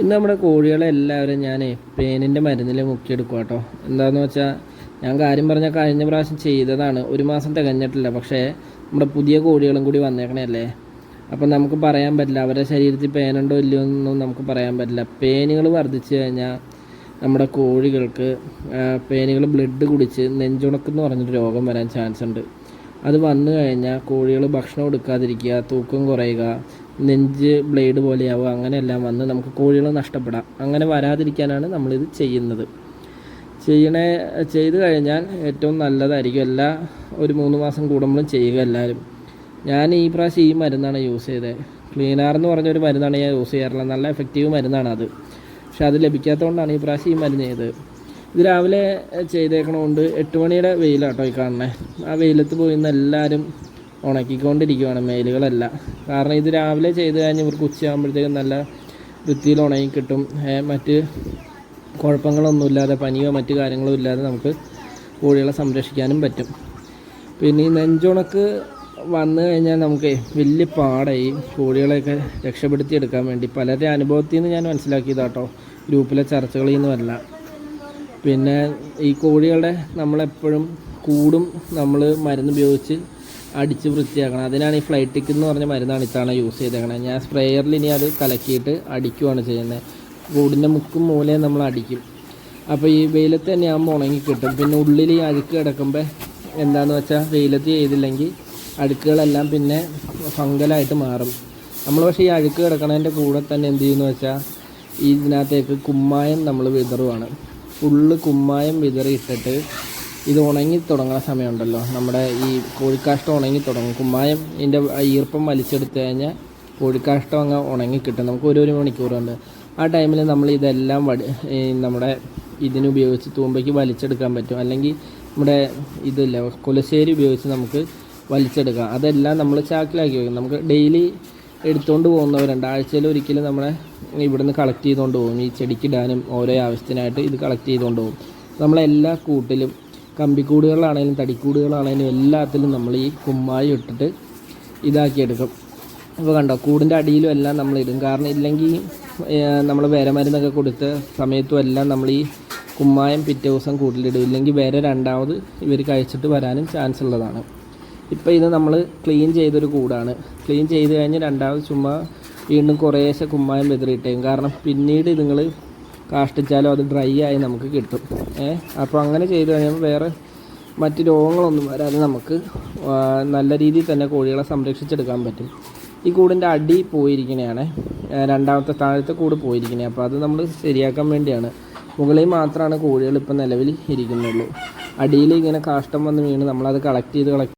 ഇന്ന് നമ്മുടെ കോഴികളെ എല്ലാവരും ഞാൻ പേനിന്റെ മരുന്നിൽ മുക്കിയെടുക്കുക കേട്ടോ എന്താണെന്ന് വെച്ചാൽ ഞാൻ കാര്യം പറഞ്ഞാൽ കഴിഞ്ഞ പ്രാവശ്യം ചെയ്തതാണ്. ഒരു മാസം തികഞ്ഞിട്ടില്ല. പക്ഷേ നമ്മുടെ പുതിയ കോഴികളും കൂടി വന്നേക്കണല്ലേ അപ്പം നമുക്ക് പറയാൻ പറ്റില്ല. അവരുടെ ശരീരത്തിൽ പേനുണ്ടോ ഇല്ലയോ എന്നൊന്നും നമുക്ക് പറയാൻ പറ്റില്ല. പേനുകൾ വർദ്ധിച്ചു കഴിഞ്ഞാൽ നമ്മുടെ കോഴികൾക്ക് പേനുകൾ ബ്ലഡ് കുടിച്ച് നെഞ്ചുണക്കെന്ന് പറഞ്ഞൊരു രോഗം വരാൻ ചാൻസ് ഉണ്ട്. അത് വന്നു കഴിഞ്ഞാൽ കോഴികൾ ഭക്ഷണം എടുക്കാതിരിക്കുക തൂക്കം കുറയുക നെഞ്ച് ബ്ലേഡ് പോലെയാവുക അങ്ങനെയെല്ലാം വന്ന് നമുക്ക് കോഴികൾ നഷ്ടപ്പെടാം. അങ്ങനെ വരാതിരിക്കാനാണ് നമ്മളിത് ചെയ്യുന്നത്. ചെയ്യണേ ചെയ്ത് കഴിഞ്ഞാൽ ഏറ്റവും നല്ലതായിരിക്കും. എല്ലാ ഒരു മൂന്ന് മാസം കൂടുമ്പോഴും ചെയ്യുക എല്ലാവരും. ഞാൻ ഈ പ്രാവശ്യം ഈ മരുന്നാണ് യൂസ് ചെയ്തത് ക്ലീനാർ എന്ന് പറഞ്ഞൊരു മരുന്നാണ് ഞാൻ യൂസ് ചെയ്യാറുള്ളത്. നല്ല എഫക്റ്റീവ് മരുന്നാണ് അത്. പക്ഷെ അത് ലഭിക്കാത്തതുകൊണ്ടാണ് ഈ പ്രാവശ്യം ഈ മരുന്ന് ചെയ്തത്. ഇത് രാവിലെ ചെയ്തേക്കണതുകൊണ്ട് എട്ട് മണിയുടെ വെയിലാട്ടോ ഈ കാണുന്നത് ആ വെയിലത്ത് പോയി എല്ലാവരും ഉണക്കിക്കൊണ്ടിരിക്കുവാണ്. മെയിലുകളെല്ലാം കാരണം ഇത് രാവിലെ ചെയ്ത് കഴിഞ്ഞ് ഇവർക്ക് ഉച്ചയാകുമ്പോഴത്തേക്കും നല്ല വൃത്തിയിൽ ഉണങ്ങി കിട്ടും. മറ്റ് കുഴപ്പങ്ങളൊന്നുമില്ലാതെ പനിയോ മറ്റു കാര്യങ്ങളോ ഇല്ലാതെ നമുക്ക് കോഴികളെ സംരക്ഷിക്കാനും പറ്റും. പിന്നെ ഈ നെഞ്ചുണക്ക് വന്നു കഴിഞ്ഞാൽ നമുക്ക് വലിയ പാടായി കോഴികളെയൊക്കെ രക്ഷപ്പെടുത്തിയെടുക്കാൻ വേണ്ടി. പലരുടെ അനുഭവത്തിൽ നിന്ന് ഞാൻ മനസ്സിലാക്കിയതാട്ടോ. ഗ്രൂപ്പിലെ ചർച്ചകളിൽ നിന്നുമല്ല പിന്നെ ഈ കോഴികളുടെ നമ്മളെപ്പോഴും കൂടും. നമ്മൾ മരുന്ന് ഉപയോഗിച്ച് അടിച്ച് വൃത്തിയാക്കണം. അതിനാണ് ഈ ഫ്ലൈറ്റിക് എന്ന് പറഞ്ഞ മരുന്നാണ് ഇത്തവണ യൂസ് ചെയ്തേക്കണത് ഞാൻ സ്പ്രേയറിൽ ഇനി അത് കലക്കിയിട്ട് അടിക്കുവാണ് ചെയ്യുന്നത് കൂടിന്റെ മുക്കും മൂലയും നമ്മൾ അടിക്കും. അപ്പോൾ ഈ വെയിലത്ത് തന്നെ ആകുമ്പോൾ ഉണങ്ങി കിട്ടും. പിന്നെ ഉള്ളിൽ ഈ അഴുക്ക് കിടക്കുമ്പോൾ എന്താണെന്ന് വെച്ചാൽ വെയിലത്ത് ചെയ്തില്ലെങ്കിൽ അഴുക്കുകളെല്ലാം പിന്നെ ഫംഗലായിട്ട് മാറും. നമ്മൾ പക്ഷേ ഈ അഴുക്ക് കിടക്കണതിന്റെ കൂടെ തന്നെ എന്ത് ചെയ്യുന്നു വെച്ചാൽ ഇതിനകത്തേക്ക് കുമ്മായം നമ്മൾ വിതറുവാണ്. ഫുള്ള് കുമ്മായം വിതറി ഇട്ടിട്ട് ഇത് ഉണങ്ങി തുടങ്ങുന്ന സമയമുണ്ടല്ലോ. നമ്മുടെ ഈ കോഴിക്കാഷ്ടം ഉണങ്ങി തുടങ്ങും. കുമ്മായം ഇതിന്റെ ഈർപ്പം വലിച്ചെടുത്ത് കഴിഞ്ഞാൽ കോഴിക്കാഷ്ടം അങ്ങ് ഉണങ്ങി കിട്ടും. നമുക്ക് ഒരു ഒരു മണിക്കൂറുണ്ട്. ആ ടൈമിൽ നമ്മൾ ഇതെല്ലാം വടി നമ്മുടെ ഇതിനുപയോഗിച്ച് തൂമ്പയ്ക്ക് വലിച്ചെടുക്കാൻ പറ്റും. അല്ലെങ്കിൽ നമ്മുടെ ഇതില്ല കുലശ്ശേരി ഉപയോഗിച്ച് നമുക്ക് വലിച്ചെടുക്കാം. അതെല്ലാം നമ്മൾ ചാക്കിലാക്കി വയ്ക്കും നമുക്ക് ഡെയിലി എടുത്തുകൊണ്ട് പോകുന്നവരുണ്ട്. ആഴ്ചയിൽ ഒരിക്കലും നമ്മളെ ഇവിടുന്ന് കളക്ട് ചെയ്തുകൊണ്ട് പോകും. ഈ ചെടിക്കിടാനും ഓരോ ആവശ്യത്തിനായിട്ട് ഇത് കളക്ട് ചെയ്തുകൊണ്ട് പോകും. നമ്മളെല്ലാ കൂട്ടിലും കമ്പിക്കൂടുകളാണെങ്കിലും തടിക്കൂടുകളാണേലും എല്ലാത്തിലും നമ്മൾ ഈ കുമ്മായി ഇട്ടിട്ട് ഇതാക്കിയെടുക്കും. അപ്പോൾ കണ്ടോ കൂടിന്റെ അടിയിലും എല്ലാം നമ്മൾ ഇടും. കാരണം ഇല്ലെങ്കിൽ നമ്മൾ വേറെ മരുന്നൊക്കെ കൊടുത്ത സമയത്തും എല്ലാം നമ്മൾ ഈ കുമ്മായം പിറ്റേ ദിവസം കൂട്ടിലിടും. ഇല്ലെങ്കിൽ വേറെ രണ്ടാമത് ഇവർ കഴിച്ചിട്ട് വരാനും ചാൻസ് ഉള്ളതാണ്. ഇപ്പോൾ ഇത് നമ്മൾ ക്ലീൻ ചെയ്തൊരു കൂടാണ്. ക്ലീൻ ചെയ്ത് കഴിഞ്ഞ് രണ്ടാമത് ചുമ്മാ വീണ്ടും കുറേശ്ശെ കുമ്മായം വെതിറിയിട്ടേക്കും കാരണം പിന്നീട് നിങ്ങൾ കാഷ്ടിച്ചാലും അത് ഡ്രൈ ആയി നമുക്ക് കിട്ടും. ഏഹ് അപ്പോൾ അങ്ങനെ ചെയ്ത് കഴിയുമ്പോൾ വേറെ മറ്റ് രോഗങ്ങളൊന്നും വരാതെ നമുക്ക് നല്ല രീതിയിൽ തന്നെ കോഴികളെ സംരക്ഷിച്ചെടുക്കാൻ പറ്റും. ഈ കൂടിന്റെ അടി പോയിരിക്കണയാണ്. രണ്ടാമത്തെ താഴത്തെ കൂട് പോയിരിക്കണേ. അപ്പോൾ അത് നമ്മൾ ശരിയാക്കാൻ വേണ്ടിയാണ്. മുകളിൽ മാത്രമാണ് കോഴികൾ ഇപ്പം നിലവിൽ ഇരിക്കുന്നുള്ളൂ. അടിയിൽ ഇങ്ങനെ കാഷ്ടം വന്ന് വീണ് നമ്മളത് കളക്ട് ചെയ്ത് കളക്ട്